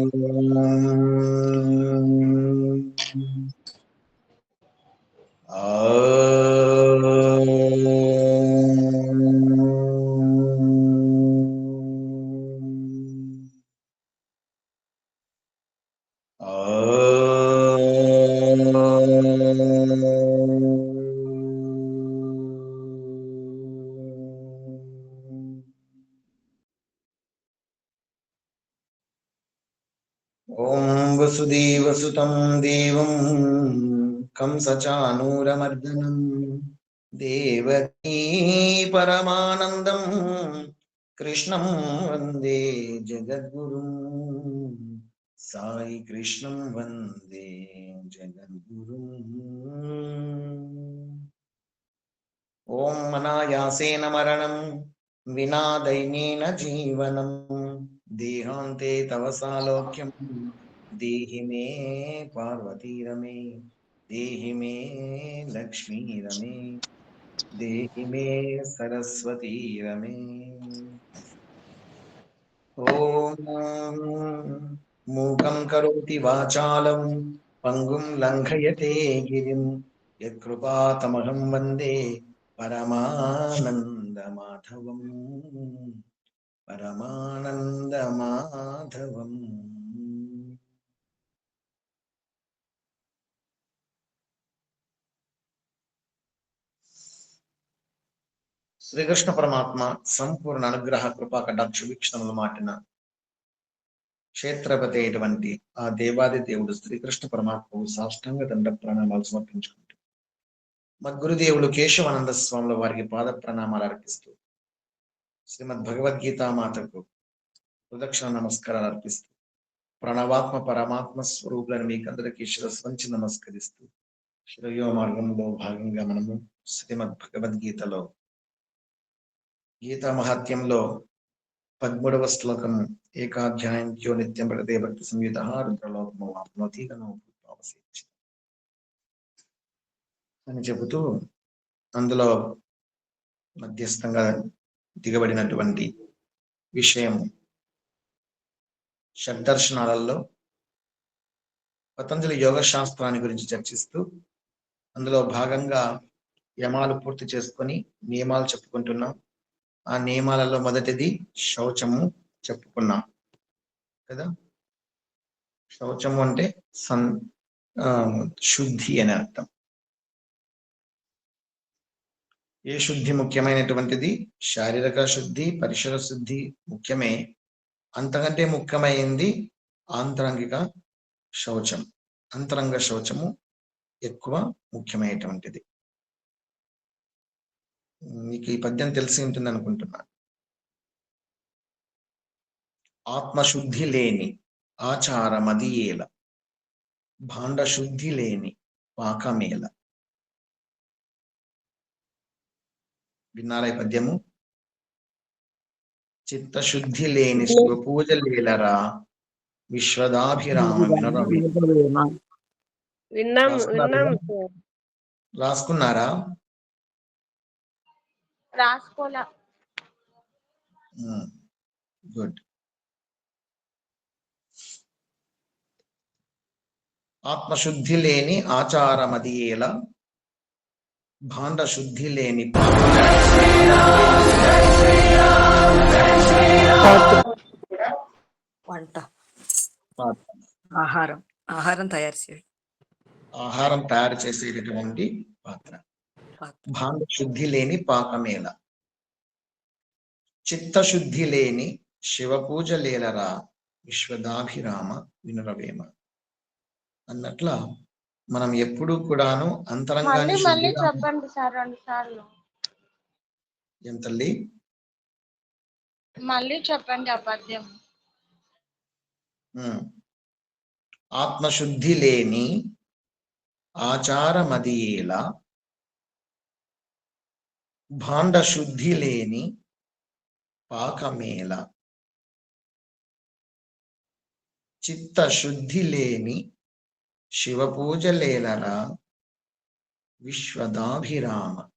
Oh. वसुदेवसुतं देवं कंसचानूरमर्दनं देवकी परमानन्दं कृष्णं वन्दे जगद्गुरुं साई कृष्णं वन्दे जगद्गुरुम् ॐ मनायासेन मरणं विना दैन्येन जीवनम् देहान्ते तव सालोक्यं దేహి మే పార్వతీరమే దేహి మే లక్ష్మీరమే దేహి మే సరస్వతీరమే ఓం మూకం కరోతి వాచాలం పంగుం లంఘయతే గిరిం యత్కృపాతమహం వందే పరమానందమాధవం. పరమానందమాధవం. శ్రీకృష్ణ పరమాత్మ సంపూర్ణ అనుగ్రహ కృపా కటాక్ష వీక్షణములు మాటిన క్షేత్రపతి అయినటువంటి ఆ దేవాది దేవుడు శ్రీకృష్ణ పరమాత్మకు సాష్టంగ దండ ప్రణామాలు సమర్పించుకుంటూ మా గురుదేవులు కేశవానంద స్వాముల వారికి పాద ప్రణామాలు అర్పిస్తూ శ్రీమద్ భగవద్గీతా మాతకు ప్రదక్షిణ నమస్కారాలు అర్పిస్తూ ప్రణవాత్మ పరమాత్మ స్వరూపులను మీకు అందరికీ శిరస్సు నమస్కరిస్తూ శిరయో మార్గంలో భాగంగా మనము శ్రీమద్ భగవద్గీతలో గీతా మహాత్యంలో పద్మూడవ శ్లోకం ఏకాధ్యాయంత్యో నిత్యం పడితే భక్తి సంయుత రుద్రలోకము అని చెబుతూ అందులో మధ్యస్థంగా దిగబడినటువంటి విషయం షడ్దర్శనాలలో పతంజలి యోగ శాస్త్రాన్ని గురించి చర్చిస్తూ అందులో భాగంగా యమాలు పూర్తి చేసుకొని నియమాలు చెప్పుకుంటున్నాం. ఆ నియమాలలో మొదటిది శౌచము చెప్పుకున్నాం. కదా? శౌచము అంటే సన్ శుద్ధి అని అర్థం. ఏ శుద్ధి ముఖ్యమైనటువంటిది? శారీరక శుద్ధి పరిసర శుద్ధి ముఖ్యమే. అంతకంటే ముఖ్యమైంది ఆంతరంగిక శౌచం. అంతరంగ శౌచము ఎక్కువ ముఖ్యమైనటువంటిది. మీకు ఈ పద్యం తెలిసి ఉంటుంది అనుకుంటున్నా. ఆత్మశుద్ధి లేని ఆచారమదియేల భాండ శుద్ధి లేని పాకమేల. విన్నారా ఈ పద్యము? చిత్తశుద్ధి లేని శివపూజ లీలరా విశ్వదాభిరామ వినరవి రాసుకున్నారా? రాసుకోలే. గుడ్ ఆత్మశుద్ధి లేని ఆచారమదియేల భాండ శుద్ధి లేని వంట. ఆహారం. ఆహారం తయారు చేయడం ఆహారం తయారు చేసేటటువంటి పాత్ర. భాండ శుద్ధి లేని పాకమేల చిత్తశుద్ధి లేని శివ పూజ లేలరా? విశ్వదాభిరామ వినురవేమ. అన్నట్ల మనం ఎప్పుడు కూడాను అంతరంగాన్ని మళ్ళీ మళ్ళీ చెప్పండి సార్ రెండు సార్లు. ఏం తల్లి? మళ్ళీ చెప్పండి ఆ పద్యం ఉమ్. ఆత్మశుద్ధి లేని ఆచారమదియేల భాండ శుద్ధి లేని పాకమేళ. చిత్త శుద్ధి లేని శివపూజ లేలరా విశ్వదాభిరామ.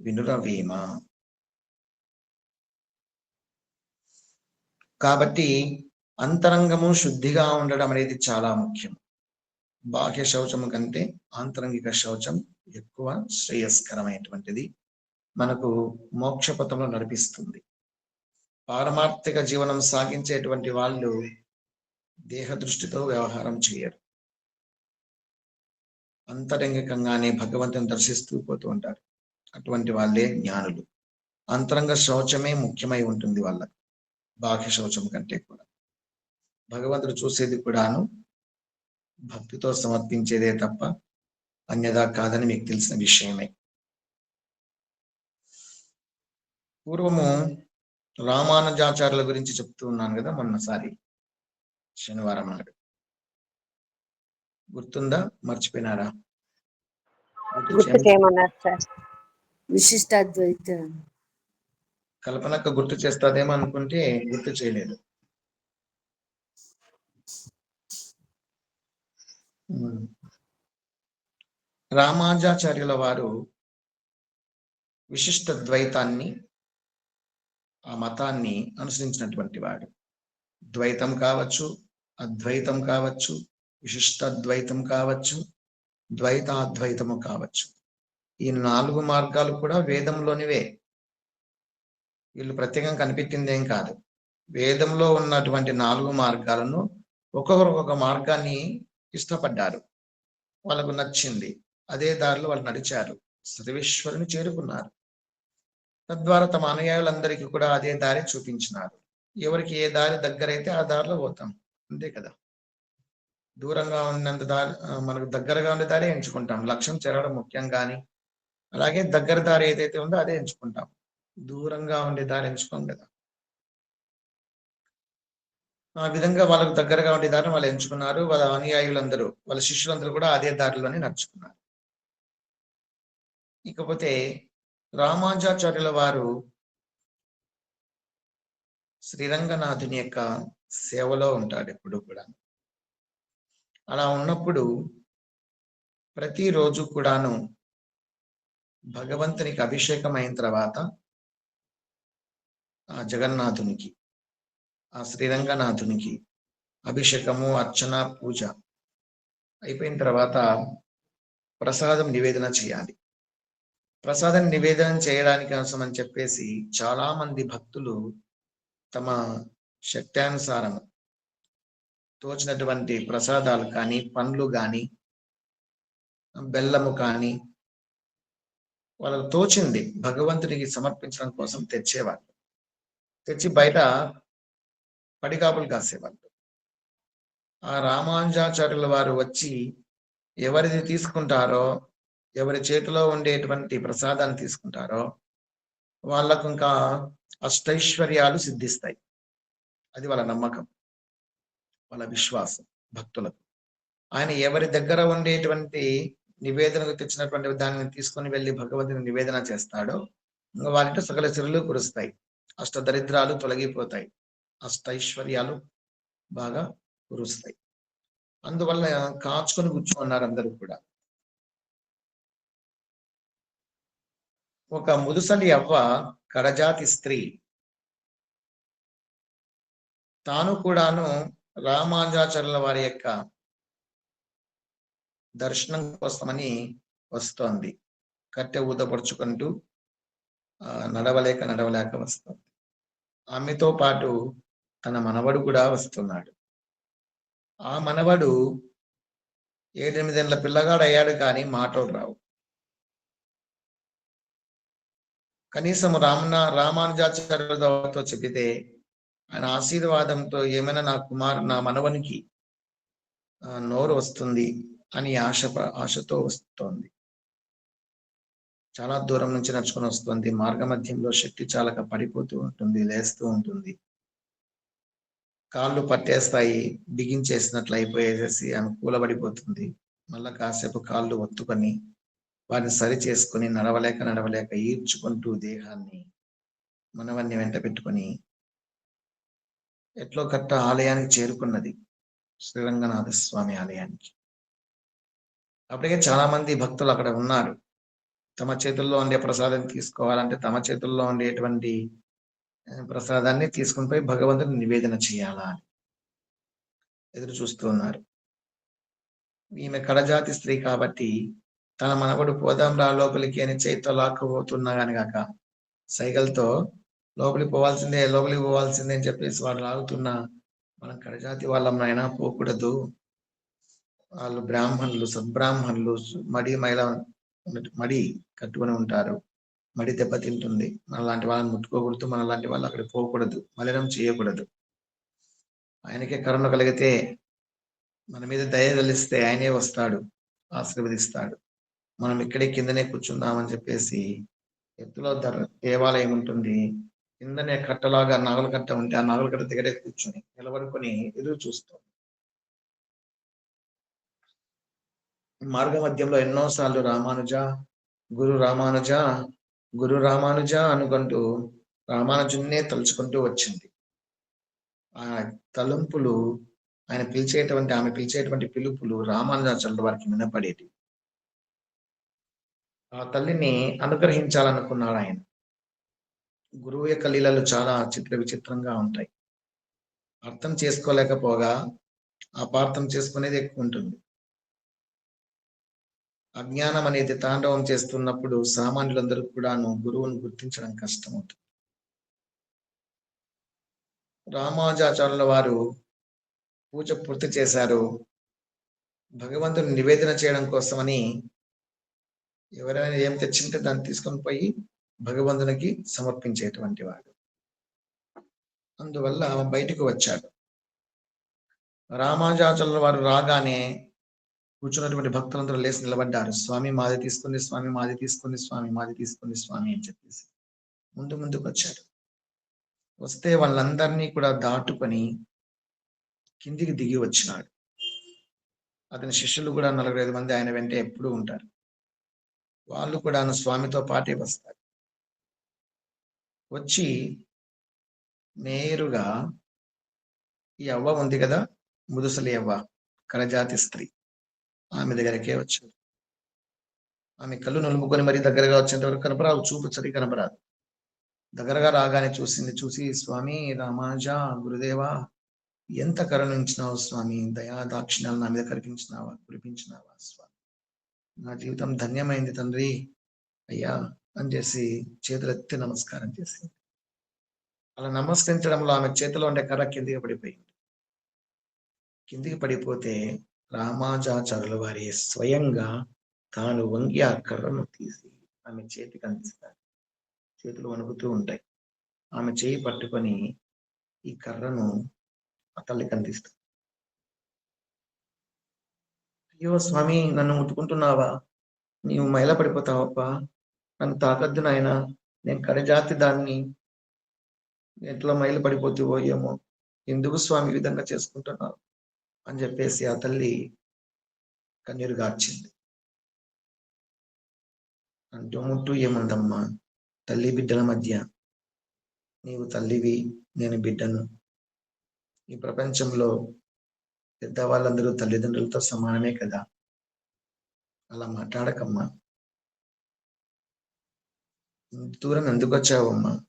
వినురవీమ. కాబట్టి అంతరంగము శుద్ధిగా ఉండడం అనేది చాలా ముఖ్యం. బాహ్య శౌచము కంటే ఆంతరంగిక శౌచం ఎక్కువ శ్రేయస్కరమైనటువంటిది. మనకు మోక్షపథంలో నడిపిస్తుంది. పారమార్థిక జీవనం సాగించేటువంటి వాళ్ళు దేహ దృష్టితో వ్యవహారం చేయరు. అంతరంగికంగానే భగవంతుని దర్శిస్తూ పోతూ ఉంటారు. అటువంటి వాళ్ళే జ్ఞానులు. అంతరంగ శౌచమే ముఖ్యమై ఉంటుంది వాళ్ళకు. బాహ్య శౌచం కంటే కూడా. భగవంతుడు చూసేది కూడాను భక్తితో సమర్పించేదే తప్ప అన్యదా కాదని మీకు తెలిసిన విషయమే. పూర్వము రామానుజాచార్యుల గురించి చెప్తూ ఉన్నాను కదా మొన్నసారి. శనివారం నాడు. గుర్తుందా? మర్చిపోయినారా? విశిష్టాద్వైత. కల్పనకు గుర్తు చేస్తాదేమో అనుకుంటే గుర్తు చేయలేదు. రామానుజాచార్యుల వారు విశిష్ట ద్వైతాన్ని ఆ మతాన్ని అనుసరించినటువంటి వాడు. ద్వైతం కావచ్చు అద్వైతం కావచ్చు విశిష్టాద్వైతం కావచ్చు ద్వైతాద్వైతము కావచ్చు. ఈ నాలుగు మార్గాలు కూడా వేదంలోనివే. వీళ్ళు ప్రత్యేకంగా కనిపెట్టింది ఏం కాదు. వేదంలో ఉన్నటువంటి నాలుగు మార్గాలను ఒక్కొక్కరు ఒక్కొక్క మార్గాన్ని ఇష్టపడ్డారు. వాళ్ళకు నచ్చింది. అదే దారిలో వాళ్ళు నడిచారు. సర్వేశ్వరుని చేరుకున్నారు. తద్వారా తమ అనుయాయులందరికీ కూడా అదే దారి చూపించినారు. ఎవరికి ఏ దారి దగ్గరైతే ఆ దారిలో పోతాం. అంతే కదా. దూరంగా ఉన్నంత దారి మనకు దగ్గరగా ఉండే దారి ఎంచుకుంటాం. లక్ష్యం చేరడం ముఖ్యం కానీ అలాగే దగ్గర దారి ఏదైతే ఉందో అదే ఎంచుకుంటాం. దూరంగా ఉండే దారి ఎంచుకోం కదా. ఆ విధంగా వాళ్ళకు దగ్గరగా ఉండే దారిని వాళ్ళు ఎంచుకున్నారు. వాళ్ళ అనుయాయులందరూ వాళ్ళ శిష్యులందరూ కూడా అదే దారిలోనే నడుచుకున్నారు. ఇకపోతే రామానుజాచార్యుల వారు శ్రీరంగనాథుని యొక్క సేవలో ఉంటాడు ఎప్పుడు కూడా. అలా ఉన్నప్పుడు ప్రతిరోజు కూడాను భగవంతునికి అభిషేకం అయిన తర్వాత ఆ జగన్నాథునికి ఆ శ్రీరంగనాథునికి అభిషేకము అర్చన పూజ అయిపోయిన తర్వాత ప్రసాదం నివేదన చేయాలి. ప్రసాదం నివేదన చేయడానికి అవసరం అని చెప్పేసి చాలా మంది భక్తులు తమ శక్త్యానుసారం తోచినటువంటి ప్రసాదాలు కానీ పండ్లు కానీ బెల్లము కానీ వాళ్ళకు తోచింది భగవంతునికి సమర్పించడం కోసం తెచ్చేవాళ్ళు. తెచ్చి బయట పడికాపులు కాసేవాళ్ళు. ఆ రామానుజాచార్యుల వారు వచ్చి ఎవరిది తీసుకుంటారో ఎవరి చేతిలో ఉండేటువంటి ప్రసాదాన్ని తీసుకుంటారో వాళ్ళకు ఇంకా అష్టైశ్వర్యాలు సిద్ధిస్తాయి. అది వాళ్ళ నమ్మకం. వాళ్ళ విశ్వాసం భక్తులకు. ఆయన ఎవరి దగ్గర ఉండేటువంటి నివేదనకు తెచ్చినటువంటి దానిని తీసుకొని వెళ్ళి భగవంతుని నివేదన చేస్తాడో ఇంకా వారితో సకల సిరులు కురుస్తాయి. అష్ట దరిద్రాలు తొలగిపోతాయి. అష్టైశ్వర్యాలు బాగా కురుస్తాయి. అందువల్ల కాచుకొని కూర్చున్నారు అందరూ కూడా. ఒక ముదుసలి అవ్వ కడజాతి స్త్రీ. తాను కూడాను రామాంజాచరుల వారి యొక్క దర్శనం కోసమని వస్తోంది. కట్టె ఊతపరుచుకుంటూ నడవలేక నడవలేక వస్తుంది. ఆమెతో పాటు తన మనవడు కూడా వస్తున్నాడు. ఆ మనవడు ఏడెనిమిదేళ్ళ పిల్లగాడు అయ్యాడు కానీ మాటలు రావు. కనీసం రామన రామానుజాచార్యులతో చెబితే ఆయన ఆశీర్వాదంతో ఏమైనా నా కుమార్ నా మనవనికి నోరు వస్తుంది అని ఆశ ఆశతో వస్తోంది. చాలా దూరం నుంచి నడుచుకొని వస్తుంది. మార్గ మధ్యంలో శక్తి చాలక పడిపోతూ ఉంటుంది లేస్తూ ఉంటుంది. కాళ్ళు పట్టేస్తాయి బిగించేసినట్లు అయిపోయేసి ఆమె కూలబడిపోతుంది మళ్ళా కాసేపు కాళ్ళు ఒత్తుకొని వారిని సరి చేసుకొని నడవలేక నడవలేక ఈడ్చుకుంటూ దేహాన్ని మనవన్ని వెంట పెట్టుకొని ఎట్లో కట్ట ఆలయానికి చేరుకున్నది శ్రీరంగనాథ స్వామి ఆలయానికి. అప్పటికే చాలా మంది భక్తులు అక్కడ ఉన్నారు. తమ చేతుల్లో ఉండే ప్రసాదం తీసుకోవాలంటే తమ చేతుల్లో ఉండేటువంటి ప్రసాదాన్ని తీసుకుని పోయి భగవంతుని నివేదన చేయాలా అని ఎదురు చూస్తూ ఉన్నారు. ఈమె కడజాతి స్త్రీ కాబట్టి తన మనవడు పోదాం రా లోపలికి అని చేతితో లాక్కుపోతున్నా గాని కాక సైకిల్తో లోపలికి పోవాల్సిందే లోపలికి పోవాల్సిందే అని చెప్పేసి వాడు లాగుతున్నా. మనం కడజాతి వాళ్ళం నాయన పోకూడదు. వాళ్ళు బ్రాహ్మణులు సద్బ్రాహ్మణులు మడి మైల మడి కట్టుకొని ఉంటారు. మడి దెబ్బతింటుంది మన లాంటి వాళ్ళని ముట్టుకోకూడదు మన లాంటి వాళ్ళు అక్కడికి పోకూడదు మలినం చేయకూడదు. ఆయనకే కరుణ కలిగితే మన మీద దయ తెలిస్తే ఆయనే వస్తాడు ఆశీర్వదిస్తాడు. మనం ఇక్కడే కిందనే కూర్చుందామని చెప్పేసి ఎత్తులో ధర దేవాలయం ఉంటుంది. కిందనే కట్టలాగా నాగల కట్ట ఉంటే ఆ నాగల కట్ట దగ్గరే కూర్చొని నిలబడుకొని ఎదురు చూస్తాం మార్గ మధ్యంలో ఎన్నోసార్లు రామానుజ గురు రామానుజ గురు రామానుజ అనుకుంటూ రామానుజున్నే తలుచుకుంటూ వచ్చింది. ఆ తలంపులు ఆయన పిలిచేటువంటి ఆమె పిలిచేటువంటి పిలుపులు రామానుజాచార్యుల వారికి వినపడేది ఆ తల్లిని అనుగ్రహించాలనుకున్నాడు ఆయన. గురువు యొక్క లీలలు చాలా చిత్ర విచిత్రంగా ఉంటాయి. అర్థం చేసుకోలేకపోగా అపార్థం చేసుకునేది ఎక్కువ ఉంటుంది. అజ్ఞానం అనేది తాండవం చేస్తున్నప్పుడు సామాన్యులందరూ కూడాను గురువును గుర్తించడం కష్టమవుతుంది. రామానుజాచార్యుల వారు పూజ పూర్తి చేశారు. భగవంతుని నివేదన చేయడం కోసమని ఎవరైనా ఏం తెచ్చింటే దాన్ని తీసుకొని పోయి భగవంతునికి సమర్పించేటువంటి వాడు. అందువల్ల బయటకు వచ్చాడు. రామాజాచల వారు రాగానే కూర్చున్నటువంటి భక్తులందరూ లేచి నిలబడ్డారు. స్వామి మాది తీసుకుంది స్వామి మాది తీసుకుంది స్వామి మాది తీసుకుంది స్వామి అని చెప్పేసి ముందు ముందుకు వచ్చాడు వస్తే వాళ్ళందరినీ కూడా దాటుకొని కిందికి దిగి వచ్చినాడు. అతని శిష్యులు కూడా నలభై ఐదు మంది ఆయన వెంటే ఎప్పుడూ ఉంటారు. వాళ్ళు కూడా స్వామితో పాటే వస్తారు. వచ్చి నేరుగా ఈ అవ్వ ఉంది కదా ముదుసలి అవ్వ కరజాతి స్త్రీ ఆమె దగ్గరకే వచ్చారు. ఆమె కళ్ళు నలుముకొని మరీ దగ్గరగా వచ్చేంత వరకు కనపరాదు చూపు సరి కనపరాదు. దగ్గరగా రాగానే చూసింది చూసి స్వామి రామానుజ గురుదేవా ఎంత కరుణించినావు స్వామి దయా దాక్షిణాలు నా మీద కరిపించినావా కురిపించినావా స్వామి? నా జీవితం ధన్యమైంది తండ్రి. అయ్యా అని చేసి చేతులెత్తి నమస్కారం చేసింది అలా నమస్కరించడంలో ఆమె చేతిలో ఉండే కర్ర కిందికి పడిపోయింది. కిందికి పడిపోతే రామాజాచారుల వారి స్వయంగా తాను వంగి ఆ కర్రను తీసి ఆమె చేతికి అందిస్తారు చేతులు వణుకుతూ ఉంటాయి. ఆమె చేయి పట్టుకొని ఈ కర్రను ఆ తల్లికి అందిస్తారు అయ్యో స్వామి నన్ను ముట్టుకుంటున్నావా? నీవు మైల పడిపోతావప్పా నన్ను తాకద్దు నాయన. నేను కరజాతి దాన్ని ఎట్లా మైలు పడిపోతావో ఏమో. ఎందుకు స్వామి విధంగా చేసుకుంటున్నావు? అని చెప్పేసి ఆ తల్లి కన్నీరు గార్చింది. అంటూ ముట్టు ఏముందమ్మా? తల్లి బిడ్డల మధ్య. నీవు తల్లివి నేను బిడ్డను. ఈ ప్రపంచంలో పెద్దవాళ్ళందరూ తల్లిదండ్రులతో సమానమే కదా? అలా మాట్లాడకమ్మా. దూరం ఎందుకు వచ్చావమ్మా?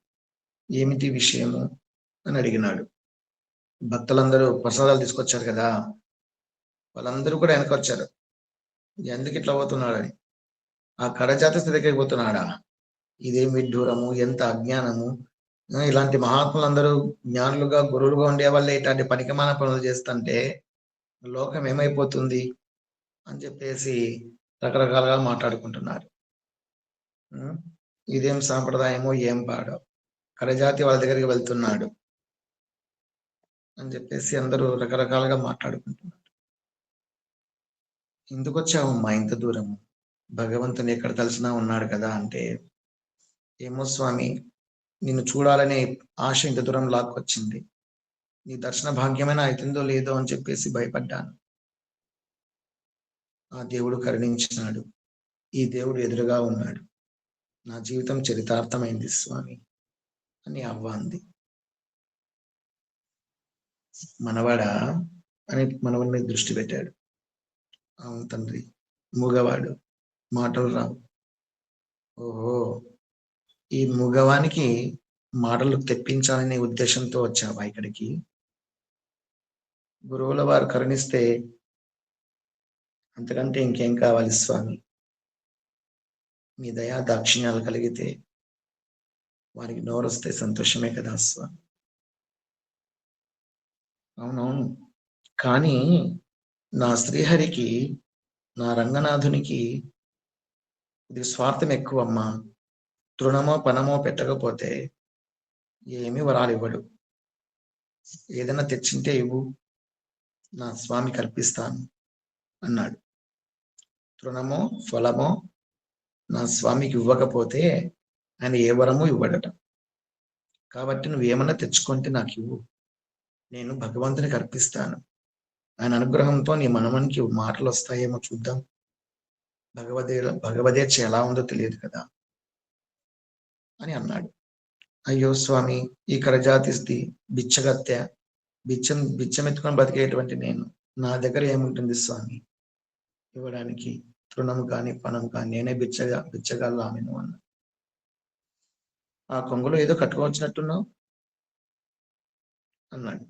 ఏమిటి విషయము? అని అడిగినాడు. భక్తులందరూ ప్రసాదాలు తీసుకొచ్చారు కదా? వాళ్ళందరూ కూడా వెనక వచ్చారు. ఎందుకు ఇట్లా పోతున్నాడని? ఆ కడజాత స్థితికి పోతున్నాడా? ఇదేం విడ్డూరము ఎంత అజ్ఞానము? ఇలాంటి మహాత్ములందరూ జ్ఞానులుగా గురువులుగా ఉండే వాళ్ళే ఇట్లాంటి పనికిమాన పనులు చేస్తుంటే లోకం ఏమైపోతుంది అని చెప్పేసి రకరకాలుగా మాట్లాడుకుంటున్నారు. ఇదేం సాంప్రదాయమో ఏం పాడో. కరజాతి వాళ్ళ దగ్గరికి వెళ్తున్నాడు అని చెప్పేసి అందరూ రకరకాలుగా మాట్లాడుకుంటున్నారు. ఎందుకు వచ్చావమ్మా ఇంత దూరం భగవంతుని ఎక్కడ తలసినా ఉన్నాడు కదా అంటే ఏమో స్వామి నిన్ను చూడాలనే ఆశ ఇంత దూరం లాక్కొచ్చింది. నీ దర్శన భాగ్యమైన అవుతుందో లేదో అని చెప్పేసి భయపడ్డాను. ఆ దేవుడు కరుణించినాడు. ఈ దేవుడు ఎదురుగా ఉన్నాడు. నా జీవితం చరితార్థమైంది స్వామి అని అవ్వ అంది. మనవాడా అని మనవడి మీద దృష్టి పెట్టాడు. అవును తండ్రి మూగవాడు మాటలు రావు. ఓహో ఈ మూగవానికి మాటలు తెప్పించాలనే ఉద్దేశంతో వచ్చావా ఇక్కడికి? గురువుల వారు కరుణిస్తే అంతకంటే ఇంకేం కావాలి స్వామి? మీ దయా దాక్షిణ్యాలు కలిగితే వారికి నోరొస్తే సంతోషమే కదా స్వామి. అవునవును. కానీ నా శ్రీహరికి నా రంగనాథునికి ఇది స్వార్థం ఎక్కువ అమ్మా తృణమో పనమో పెట్టకపోతే ఏమీ వరాలు ఇవ్వడు ఏదైనా తెచ్చింటే ఇవ్వు. నా స్వామి కల్పిస్తాను అన్నాడు. తృణమో ఫలమో నా స్వామికి ఇవ్వకపోతే ఆయన ఏ వరము ఇవ్వడట. కాబట్టి నువ్వేమన్నా తెచ్చుకుంటే నాకు ఇవ్వు. నేను భగవంతునికి అర్పిస్తాను. ఆయన అనుగ్రహంతో నీ మనమనికి మాటలు వస్తాయేమో చూద్దాం. భగవదే భగవదేచ్ఛ ఎలా ఉందో తెలియదు కదా అని అన్నాడు. అయ్యో స్వామి ఈ కరజాతిస్ది బిచ్చగత్తె బిచ్చం బిచ్చం ఎత్తుకొని బతికేటువంటి నేను. నా దగ్గర ఏముంటుంది స్వామి? ఇవ్వడానికి తృణం కానీ పణం కానీ నేనే బిచ్చగా బిచ్చగాళ్ళు ఆమెను అన్న. ఆ కొంగులో ఏదో కట్టుకోవచ్చినట్టున్నావు? అన్నాడు.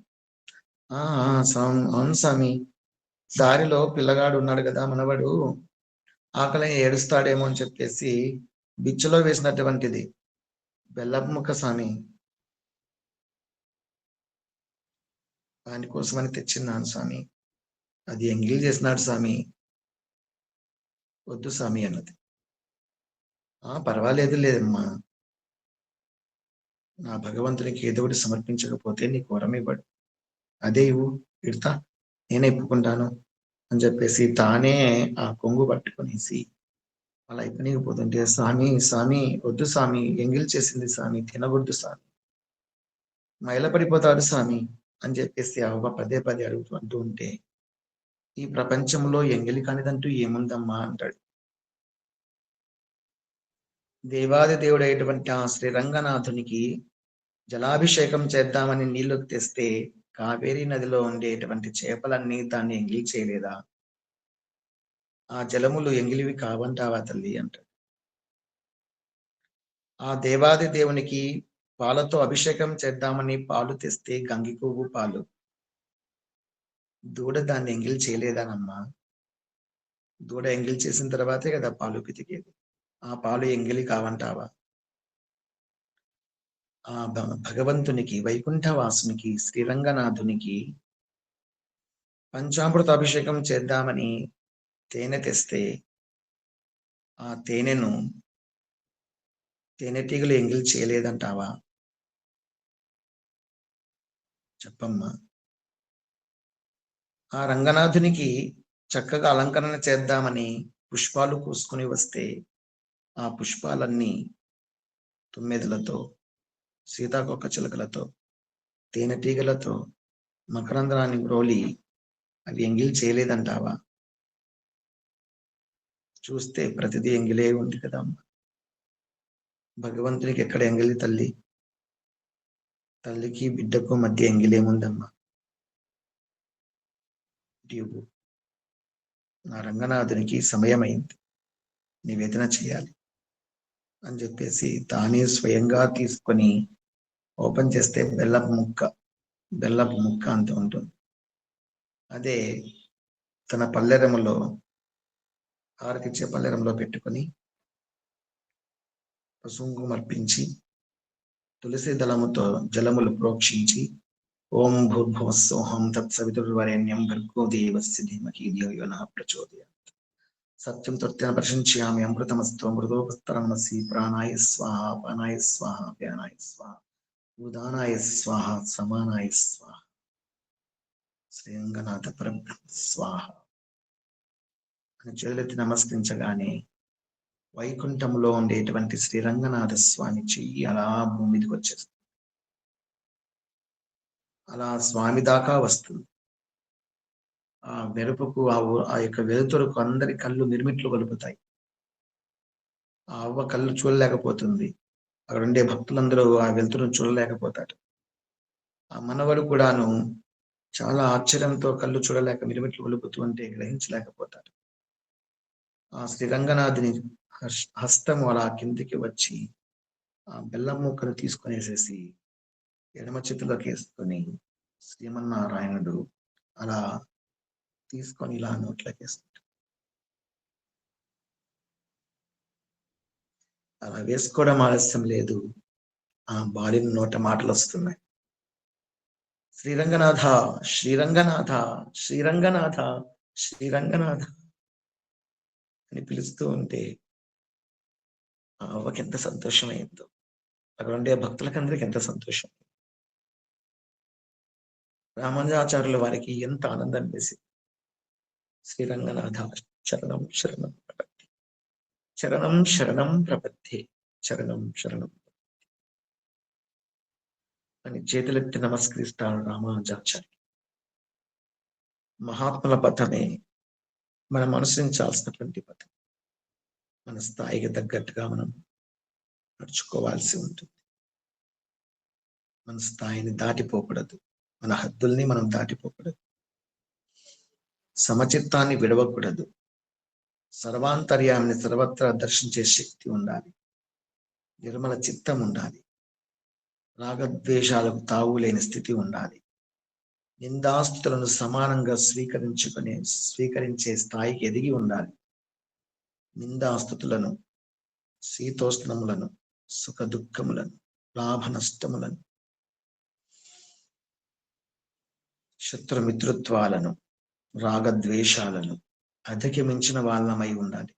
ఆ ఆ, స్వామి అవును స్వామి. దారిలో పిల్లగాడు ఉన్నాడు కదా మనవడు. ఆకలి ఏడుస్తాడేమో అని చెప్పేసి బిచ్చలో వేసినటువంటిది. బెల్లపు ముక్క స్వామి. దానికోసమని తెచ్చిన్నాను స్వామి. అది ఎంగిల్ చేసినాడు స్వామి. వద్దు స్వామి అన్నది. ఆ పర్వాలేదు లేదమ్మా. నా భగవంతునికి ఏదో ఒకటి సమర్పించకపోతే నీకు వరం ఇవ్వడు. అదే ఇవ్వు ఇడతా నేనే ఇప్పుకుంటాను అని చెప్పేసి తానే ఆ కొంగు పట్టుకునేసి అలా అయిపోయిపోతుంటే స్వామి స్వామి వద్దు స్వామి ఎంగిల్ చేసింది స్వామి తినకూడదు స్వామి. మైల పడిపోతాడు స్వామి. అని చెప్పేసి అవ్వ పదే పదే అడుగుతూ అంటూ ఉంటే ఈ ప్రపంచంలో ఎంగిలి కానిదంటూ ఏముందమ్మా అంటాడు. దేవాది దేవుడైనటువంటి ఆ శ్రీరంగనాథునికి జలాభిషేకం చేద్దామని నీళ్ళు తెస్తే కావేరీ నదిలో ఉండేటువంటి చేపలన్నీ దాన్ని ఎంగిలి చేయలేదా? ఆ జలములు ఎంగిలివి కావంటావా తల్లి అంటాడు. ఆ దేవాది దేవునికి పాలతో అభిషేకం చేద్దామని పాలు తెస్తే గంగి పాలు. దూడ దాన్ని ఎంగిల్ చేయలేదానమ్మా. దూడ ఎంగిల్ చేసిన తర్వాతే కదా పాలు పితికేది. ఆ పాలు ఎంగిలి కావంటావా? ఆ భగవంతునికి వైకుంఠవాసునికి శ్రీరంగనాథునికి పంచామృత అభిషేకం చేద్దామని తేనె తెస్తే ఆ తేనెను తేనెటీగలు ఎంగిల్ చేయలేదంటావా? చెప్పమ్మా. ఆ రంగనాథునికి చక్కగా అలంకరణ చేద్దామని పుష్పాలు కోసుకుని వస్తే ఆ పుష్పాలన్నీ తుమ్మెదలతో సీతాకొక్క చిలకలతో తేనెటీగలతో మకరంధ్రాన్ని గ్రోలి అవి ఎంగిల్ చేయలేదంటావా? చూస్తే ప్రతిదీ ఎంగిలే ఉంది కదమ్మా. భగవంతునికి ఎక్కడ ఎంగిలి తల్లి? తల్లికి బిడ్డకు మధ్య ఎంగిలేముందమ్మా? ట్యూబు నా రంగనాథునికి సమయం అయింది నివేదన చేయాలి అని చెప్పేసి తానే స్వయంగా తీసుకొని ఓపెన్ చేస్తే బెల్లపు ముక్క బెల్లపు ముక్క అంత ఉంటుంది. అదే తన పల్లెరములో ఆరకిచ్చే పల్లెరంలో పెట్టుకొని పసుంకుమ అర్పించి తులసి దళముతో జలములు ప్రోక్షించి ఓం భూర్భువ సోహం తత్సవితుర్వరేణ్యం భర్గో దేవస్య ధీమహి ధియో నః ప్రచోదయాత్. సత్యం తత్యన ప్రశంస్యామి అమృతమస్తో మృదోపస్తరణమసి ప్రాణాయ స్వాహ పానాయ స్వాహ ప్యానాయ స్వాహ ఉదానాయ స్వాహ సమానాయ స్వాహ. శ్రీరంగనాథ పరబ్రహ్మ స్వాహ. అని చేతులెత్తి నమస్కరించగానే వైకుంఠంలో ఉండేటువంటి శ్రీరంగనాథ స్వామి చెయ్యి అలా భూమి మీదకి వచ్చేస్తుంది. అలా స్వామి దాకా వస్తుంది. ఆ మెరుపుకు ఆ ఆ యొక్క వెలుతురుకు అందరి కళ్ళు నిర్మిట్లు కలుపుతాయి ఆ అవ్వ కళ్ళు చూడలేకపోతుంది. అక్కడ ఉండే భక్తులందరూ ఆ వెలుతురును చూడలేకపోతాడు ఆ మనవడు కూడాను చాలా ఆశ్చర్యంతో కళ్ళు చూడలేక మిరుమిట్లు ఒలుపుతూ ఉంటే గ్రహించలేకపోతాడు. ఆ శ్రీరంగనాథుని హస్తము అలా కిందికి వచ్చి ఆ బెల్లం ముక్కను తీసుకునేసేసి ఎడమ చేతిలోకి వేసుకొని శ్రీమన్నారాయణుడు అలా తీసుకొని ఇలా నోట్లోకి వేస్తుంటాం అలా వేసుకోవడం ఆలస్యం లేదు. ఆ బాలిన నోట మాటలు వస్తున్నాయి. శ్రీరంగనాథ శ్రీరంగనాథ శ్రీరంగనాథ శ్రీరంగనాథ అని పిలుస్తూ ఉంటే ఆ అవ్వకి ఎంత సంతోషమైందో. అక్కడ ఉండే భక్తులకందరికి ఎంత సంతోషం. రామానుజాచార్యుల వారికి ఎంత ఆనందం వేసి శ్రీరంగనాథ చరణం శరణం ప్రపత్తి. చరణం శరణం ప్రపత్తి. చరణం శరణం అని చేతులెత్తి నమస్కరిస్తాడు రామానుజాచార్య మహాత్ముల పథమే మనం అనుసరించాల్సినటువంటి పథం. మన స్థాయికి తగ్గట్టుగా మనం నడుచుకోవాల్సి ఉంటుంది. మన స్థాయిని దాటిపోకూడదు. మన హద్దుల్ని మనం దాటిపోకూడదు. సమచిత్తాన్ని విడవకూడదు. సర్వాంతర్యాన్ని సర్వత్రా దర్శించే శక్తి ఉండాలి. నిర్మల చిత్తం ఉండాలి. రాగద్వేషాలకు తావు లేని స్థితి ఉండాలి. నిందాస్తులను సమానంగా స్వీకరించుకునే స్వీకరించే స్థాయికి ఎదిగి ఉండాలి. నిందాస్తుతులను శీతోష్ణములను సుఖ దుఃఖములను లాభ నష్టములను శత్రుమిత్రుత్వాలను రాగద్వేషాలను అధిగమించిన వాళ్ళమై ఉండాలి.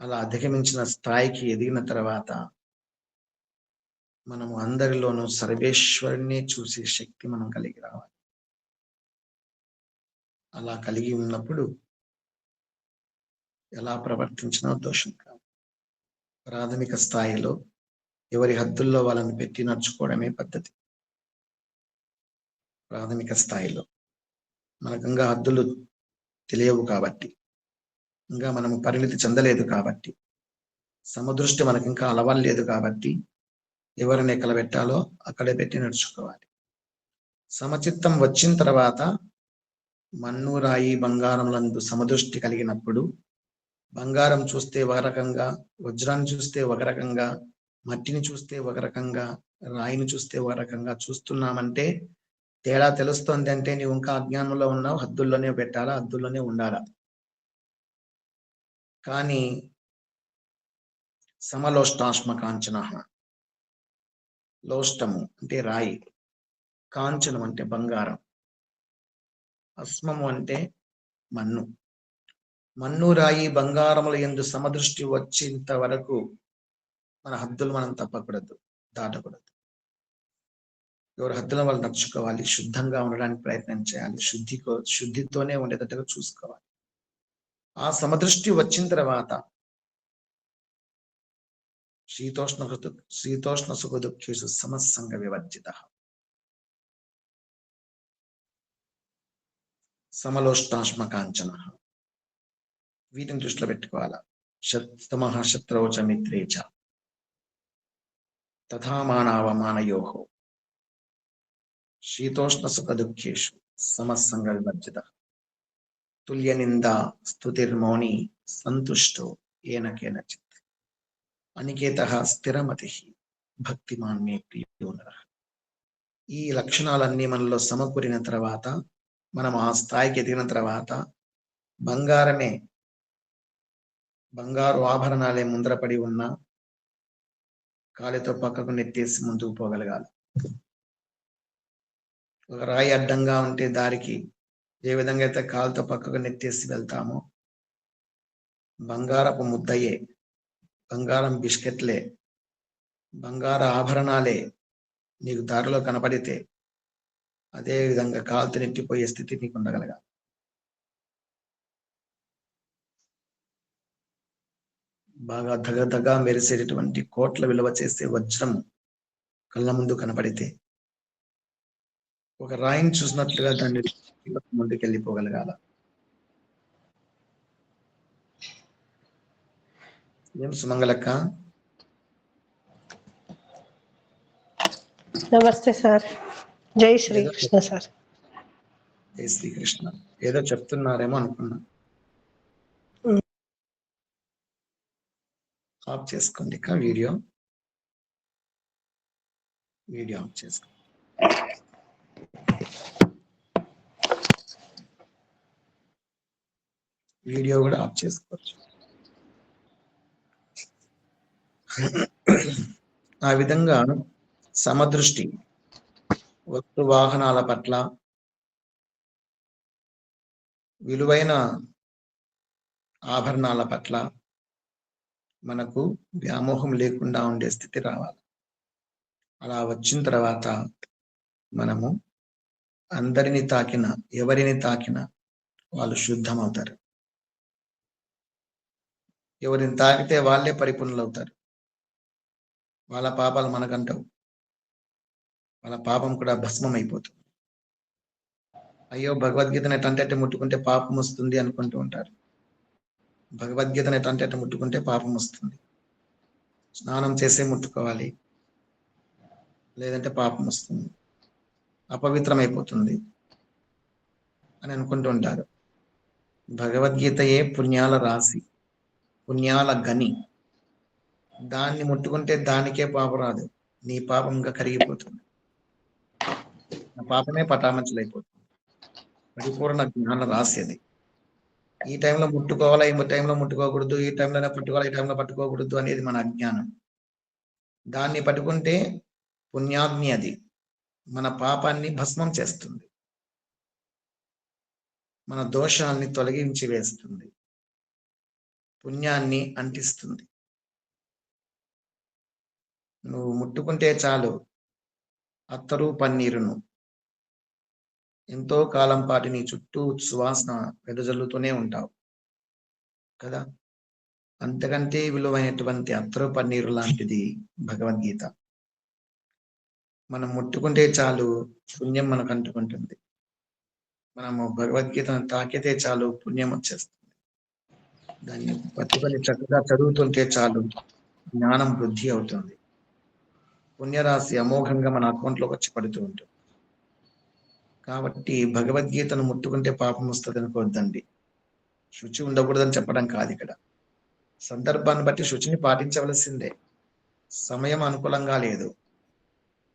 అలా అధిగమించిన స్థాయికి ఎదిగిన తర్వాత మనము అందరిలోనూ సర్వేశ్వరుణ్ణి చూసే శక్తి మనం కలిగి రావాలి. అలా కలిగి ఉన్నప్పుడు ఎలా ప్రవర్తించినా దోషం కాదు. ప్రాథమిక స్థాయిలో ఎవరి హద్దుల్లో వాళ్ళని పెట్టి నడుచుకోవడమే పద్ధతి. ప్రాథమిక స్థాయిలో మనకు ఇంకా హద్దులు తెలియవు కాబట్టి ఇంకా మనము పరిణితి చెందలేదు కాబట్టి సమదృష్టి మనకి ఇంకా అలవలేదు కాబట్టి ఎవరిని ఎక్కడ పెట్టాలో అక్కడే పెట్టి నడుచుకోవాలి. సమచిత్తం వచ్చిన తర్వాత మన్ను రాయి బంగారములందు సమదృష్టి కలిగినప్పుడు బంగారం చూస్తే ఒక రకంగా వజ్రాన్ని చూస్తే ఒక రకంగా మట్టిని చూస్తే ఒక రకంగా రాయిని చూస్తే ఒక రకంగా చూస్తున్నామంటే తేడా తెలుస్తోంది అంటే నీవు ఇంకా అజ్ఞానంలో ఉన్నావు హద్దుల్లోనే పెట్టాలా హద్దుల్లోనే ఉండాలా? కానీ సమలోష్టాశ్మ కాంచన లోష్టము అంటే రాయి కాంచనం అంటే బంగారం అస్మము అంటే మన్ను. మన్ను రాయి బంగారముల ఎందు సమదృష్టి వచ్చేంత వరకు మన హద్దులు మనం తప్పకూడదు దాటకూడదు. ఎవరి హద్దుల వాళ్ళు నడుచుకోవాలి శుద్ధంగా ఉండడానికి ప్రయత్నం చేయాలి శుద్ధి శుద్ధితోనే ఉండేటట్టుగా చూసుకోవాలి. ఆ సమదృష్టి వచ్చిన తర్వాత శీతోష్ణ శీతోష్ణ సుఖ దుఃఖేషు సమస్సంగ వివర్జిత. సమలోష్టాశ్మ కాంచన వీటిని దృష్టిలో పెట్టుకోవాలా? శతమ శత్రౌ చ మిత్రే చ శీతోష్ణ సుఖ దుఃఖేషు సమస్సంగ వివర్జిత తుల్య నింద స్థుతిర్మౌని సంతుష్టో ఏన కేనచిత్. అనికేత స్థిరమతి భక్తిమాన్ మే ప్రిयो ఈ లక్షణాలన్నీ మనలో సమకూరిన తర్వాత మనం ఆ స్థాయికి ఎదిగిన తర్వాత బంగారమే బంగారు ఆభరణాలే ముందరపడి ఉన్నా కాలితో పక్కకు నెత్తేసి ముందుకు పోగలగాలి. ఒక రాయి అడ్డంగా ఉంటే దారికి ఏ విధంగా అయితే కాలుతో పక్కకు నెత్తేసి వెళ్తామో బంగారపు ముద్దయే బంగారం బిస్కెట్లే బంగార ఆభరణాలే నీకు దారిలో కనపడితే అదే విధంగా కాలుతో నెట్టిపోయే స్థితి నీకు ఉండగలగాలి. బాగా దగదగా మెరిసేటటువంటి కోట్ల విలువ చేసే వజ్రం కళ్ళ ముందు కనపడితే ఒక రాయిని చూసినట్లుగా దాన్ని ముందుకు వెళ్ళిపోగలగాల ఏం సుమంగళక్క? నమస్తే సార్. జై శ్రీకృష్ణ సార్. జై శ్రీకృష్ణ ఏదో చెప్తున్నారేమో అనుకున్నా. ఆఫ్ చేసుకోండి ఇక వీడియో. వీడియో ఆఫ్ చేసుకోండి వీడియో కూడా ఆఫ్ చేసుకోవచ్చు. ఆ విధంగా సమదృష్టి వస్తు వాహనాల పట్ల విలువైన ఆభరణాల పట్ల మనకు వ్యామోహం లేకుండా ఉండే స్థితి రావాలి. అలా వచ్చిన తర్వాత మనము అందరిని తాకిన ఎవరిని తాకిన వాళ్ళు శుద్ధం అవుతారు ఎవరిని తాకితే వాళ్ళే పరిపూర్ణులు అవుతారు వాళ్ళ పాపాలు మనకంటవు. వాళ్ళ పాపం కూడా భస్మం అయిపోతుంది అయ్యో భగవద్గీతను ఎట్టంటే ముట్టుకుంటే పాపం వస్తుంది అనుకుంటూ ఉంటారు. భగవద్గీతను అట్లా ముట్టుకుంటే పాపం వస్తుంది. స్నానం చేసే ముట్టుకోవాలి. లేదంటే పాపం వస్తుంది. అపవిత్రం అయిపోతుంది అని అనుకుంటూ ఉంటారు. భగవద్గీతయే పుణ్యాల రాశి పుణ్యాల గని. దాన్ని ముట్టుకుంటే దానికే పాపం రాదు. నీ పాపంగా కరిగిపోతుంది. నా పాపమే పటామచ్చలైపోతుంది పరిపూర్ణ జ్ఞాన రాశి అది. ఈ టైంలో ముట్టుకోవాలి ఈ టైంలో ముట్టుకోకూడదు ఈ టైంలోనే పట్టుకోవాలి ఈ టైంలో పట్టుకోకూడదు అనేది మన అజ్ఞానం. దాన్ని పట్టుకుంటే పుణ్యాగ్ని అది. మన పాపాన్ని భస్మం చేస్తుంది. మన దోషాన్ని తొలగించి వేస్తుంది. పుణ్యాన్ని అంటిస్తుంది. నువ్వు ముట్టుకుంటే చాలు. అత్తరు పన్నీరును ఎంతో కాలం పాటు నీ చుట్టూ సువాసన వెదజల్లుతూనే ఉంటావు. కదా? అంతకంటే విలువైనటువంటి అత్తరు పన్నీరు లాంటిది భగవద్గీత. మనం ముట్టుకుంటే చాలు పుణ్యం మనకు అంటుకుంటుంది. మనము భగవద్గీతను తాకితే చాలు పుణ్యం వచ్చేస్తుంది. దాన్ని పట్టుకొని చక్కగా చదువుతుంటే చాలు జ్ఞానం వృద్ధి అవుతుంది. పుణ్యరాశి అమోఘంగా మన అకౌంట్లోకి వచ్చి పడుతూ ఉంటుంది. కాబట్టి భగవద్గీతను ముట్టుకుంటే పాపం వస్తుంది అనుకోవద్దండి శుచి ఉండకూడదని చెప్పడం కాదు ఇక్కడ. సందర్భాన్ని బట్టి శుచిని పాటించవలసిందే. సమయం అనుకూలంగా లేదు.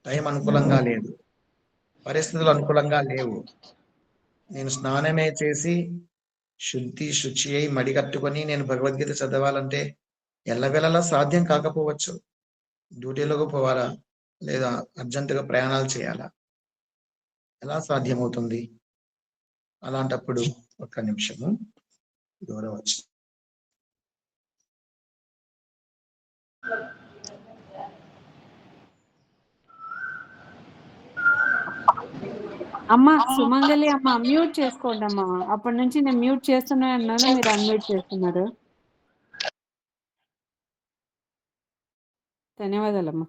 టైం అనుకూలంగా లేదు. పరిస్థితులు అనుకూలంగా లేవు. నేను స్నానమే చేసి శుద్ధి శుచి అయి మడిగట్టుకొని నేను భగవద్గీత చదవాలంటే ఎల్లవేళలా సాధ్యం కాకపోవచ్చు. డ్యూటీలోకి పోవాలా? లేదా అర్జెంటుగా ప్రయాణాలు చేయాలా? ఎలా సాధ్యమవుతుంది? అలాంటప్పుడు ఒక్క నిమిషము. దూరవచ్చు అమ్మ సుమంగలి అమ్మ మ్యూట్ చేసుకోండి అమ్మా అప్పటి నుంచి నేను మ్యూట్ చేస్తున్నా అన్నాను మీరు అన్మ్యూట్ చేస్తున్నారు. ధన్యవాదాలమ్మా.